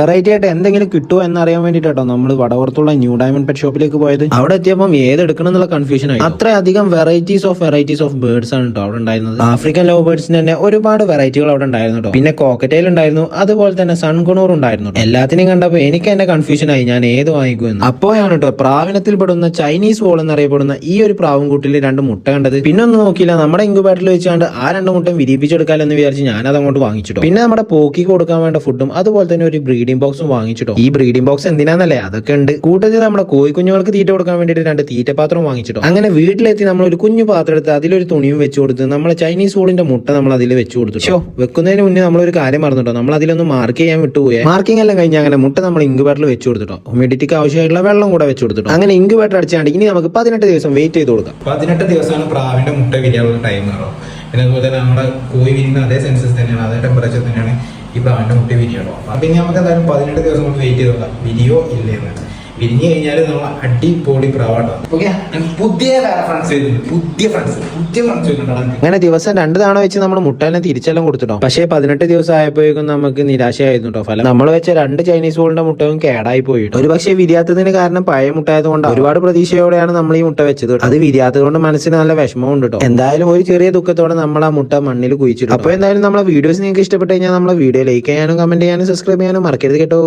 Variety ആയിട്ട് എന്തെങ്കിലും കിട്ടുമോ എന്നറിയാൻ വേണ്ടിട്ടോ നമ്മൾ വടവർത്തുള്ള ന്യൂ ഡയമണ്ട് പെറ്റ് ഷോപ്പിലേക്ക് പോയത്. അവിടെ എത്തിയപ്പോൾ ഏത് എടുക്കണം എന്നുള്ള കൺഫ്യൂഷൻ ആയി. അത്രയധികം varieties of varieties of birds ആണ് കേട്ടോ അവിടെ ഉണ്ടായിരുന്നത്. ആഫ്രിക്കൻ ലവ് ബേർഡ്സിന് തന്നെ ഒരുപാട് വെറൈറ്റികൾ അവിടെ ഉണ്ടായിരുന്നു കേട്ടോ പിന്നെ കോക്കറ്റൈൽ ഉണ്ടായിരുന്നു അതുപോലെ തന്നെ സൺകുണൂർ ഉണ്ടായിരുന്നു. എല്ലാത്തിനെയും കണ്ടപ്പോൾ എനിക്ക് തന്നെ കൺഫ്യൂഷൻ ആയി ഞാൻ ഏത് വാങ്ങിക്കുമെന്ന് അപ്പോഴാണ് കേട്ടോ പ്രാവിനത്തിൽ പെടുന്ന ചൈനീസ് വോൾ എന്നറിയപ്പെടുന്ന ഈ ഒരു പ്രാവും കൂട്ടിൽ രണ്ട് മുട്ട കണ്ടത്. പിന്നെ ഒന്നും നോക്കിയില്ല നമ്മുടെ ഇൻക്യുബേറ്ററിൽ വെച്ചാണ്ട് ആ രണ്ട് മുട്ടയും വിരിപ്പിച്ചെടുക്കാമെന്ന് വിചാരിച്ച് ഞാനത് അങ്ങോട്ട് വാങ്ങിച്ചിട്ടു പിന്നെ നമ്മുടെ പോക്കി കൊടുക്കാൻ വേണ്ട ഫുഡും അതുപോലെ തന്നെ ഒരു ബ്രീഡിംഗ് ബോക്സും വാങ്ങിച്ചിട്ടോ. ഈ ബ്രീഡിംഗ് ബോക്സ് എന്തിനാന്നല്ലേ? അതൊക്കെ ഉണ്ട്. കൂട്ടത്തിൽ നമ്മുടെ കോഴി കുഞ്ഞുങ്ങൾക്ക് തീറ്റ കൊടുക്കാൻ വേണ്ടിയിട്ട് രണ്ട് തീറ്റ പാത്രം വാങ്ങിച്ചിട്ടോ. അങ്ങനെ വീട്ടിലെത്തി നമ്മൾ ഒരു കുഞ്ഞു പാത്രം എടുത്ത് അതിലൊരു തുണിയും വെച്ച് കൊടുത്ത് നമ്മളെ ചൈനീസ് വോളിന്റെ മുട്ട നമ്മൾ അതിൽ വെച്ച് കൊടുത്തു ഷോ വെക്കുന്നതിന് മുന്നേ നമ്മൾ ഒരു കാര്യം മറന്നിട്ടോ. നമ്മൾ അതിലൊന്ന് മാർക്ക് ചെയ്യാൻ വിട്ടുപോയി. മാർക്കിംഗ് എല്ലാം കഴിഞ്ഞ് അങ്ങനെ മുട്ട നമ്മൾ ഇൻക്യുബേറ്ററിൽ വെച്ച് കൊടുത്തിട്ടോ. ഹ്യൂമിഡിറ്റിക്ക് ആവശ്യമായിട്ടുള്ള വെള്ളം കൂടെ വെച്ച് കൊടുത്തിട്ടോ. അങ്ങനെ ഇൻക്യുബേറ്റർ അടിച്ചാണ്ട് ഇനി നമുക്ക് പതിനെട്ട് ദിവസം വെയിറ്റ് ചെയ്ത് കൊടുക്കാം. പതിനെട്ട് ദിവസമാണ് പ്രാവിന്റെ മുട്ട വിരിയാനുള്ള ടൈം പിന്നെ അതുപോലെ തന്നെ നമ്മുടെ കോഴി വിരിയുന്ന അതേ സെൻസസ് തന്നെയാണ് അതേ ടെമ്പറേച്ചർ തന്നെയാണ് ഈ പ്ലാന്റ് മുട്ടി വിരിയണോ അപ്പം പിന്നെ നമുക്ക് എന്തായാലും പതിനെട്ട് ദിവസം കൊണ്ട് വെയിറ്റ് ചെയ്തോളാം. വിരിയോ ഇല്ലേന്ന്. വിരിഞ്ഞു കഴിഞ്ഞാൽ നമ്മൾ അടിപൊളി പ്രാവാട്ടോ. ഓക്കെ പുതിയ ഫ്രണ്ട്സ് പുതിയ ഫ്രണ്ട്സ് പുതിയ ഫ്രണ്ട്സ് അങ്ങനെ ദിവസം രണ്ട് തവണ വെച്ച് നമ്മൾ മുട്ടേനെ തിരിച്ചെല്ലാം കൊടുത്തിട്ടോ. പക്ഷേ പതിനെട്ട് ദിവസം ആയപ്പോഴേക്കും നമുക്ക് നിരാശയായിരുന്നു കേട്ടോ. ഫലം നമ്മൾ വെച്ച രണ്ട് ചൈനീസ് ബോളിന്റെ മുട്ടയും കേടായി പോയി ഒരു പക്ഷേ വിരിയാത്തതിന് കാരണം പഴയ മുട്ടായത് കൊണ്ട് ഒരുപാട് പ്രതീക്ഷയോടെയാണ് നമ്മൾ ഈ മുട്ട വെച്ചത് അത് വിരിയാത്തത് കൊണ്ട് മനസ്സിന് നല്ല വിഷമമുണ്ട് കേട്ടോ. എന്തായാലും ഒരു ചെറിയ ദുഃഖത്തോടെ നമ്മൾ ആ മുട്ട മണ്ണിൽ കുഴിച്ചിട്ടു അപ്പോൾ എന്തായാലും നമ്മളെ വീഡിയോസ് നിങ്ങൾക്ക് ഇഷ്ടപ്പെട്ട് കഴിഞ്ഞാൽ നമ്മളെ വീഡിയോ ലൈക്ക് ചെയ്യാനും കമന്റ് ചെയ്യാനും സബ്സ്ക്രൈബ് ചെയ്യാനും മറക്കരുത് കേട്ടോ.